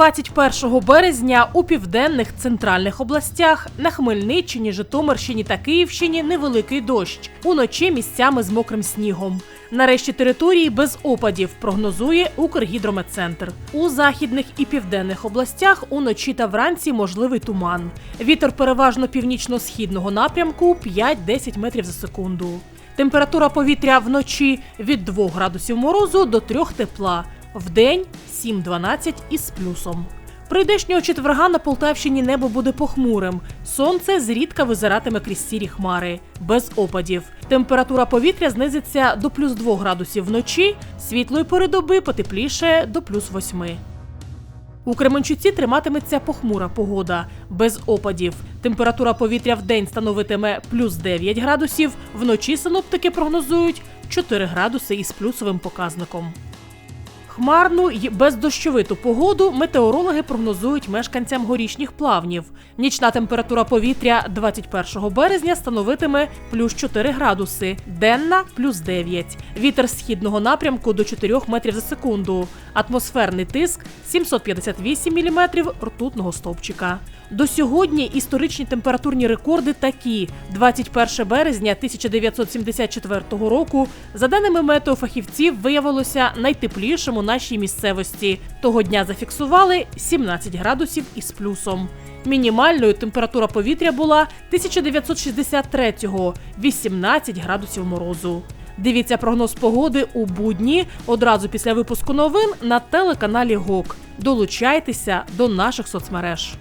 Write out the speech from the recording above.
21 березня у південних центральних областях на Хмельниччині, Житомирщині та Київщині невеликий дощ. Уночі місцями з мокрим снігом. Нарешті території без опадів прогнозує Укргідрометцентр. У західних і південних областях уночі та вранці можливий туман. Вітер переважно північно-східного напрямку 5-10 метрів за секунду. Температура повітря вночі від 2 градусів морозу до 3 тепла. Вдень 7-12 із плюсом. Прийдешнього четверга на Полтавщині небо буде похмурим. Сонце зрідка визиратиме крізь сірі хмари, без опадів. Температура повітря знизиться до плюс 2 градусів вночі, світлої пори доби потепліше до плюс 8. У Кременчуці триматиметься похмура погода, без опадів. Температура повітря в день становитиме плюс 9 градусів, вночі синоптики прогнозують 4 градуси із плюсовим показником. Хмарну й бездощовиту погоду метеорологи прогнозують мешканцям горішніх плавнів. Нічна температура повітря 21 березня становитиме плюс 4 градуси, денна плюс 9. Вітер східного напрямку до 4 метрів за секунду. Атмосферний тиск 758 міліметрів ртутного стовпчика. До сьогодні історичні температурні рекорди такі: 21 березня 1974 року, за даними метеофахівців, виявилося найтеплішим у нашій місцевості. Того дня зафіксували 17 градусів із плюсом. Мінімальною температура повітря була 1963-го – 18 градусів морозу. Дивіться прогноз погоди у будні одразу після випуску новин на телеканалі ГОК. Долучайтеся до наших соцмереж.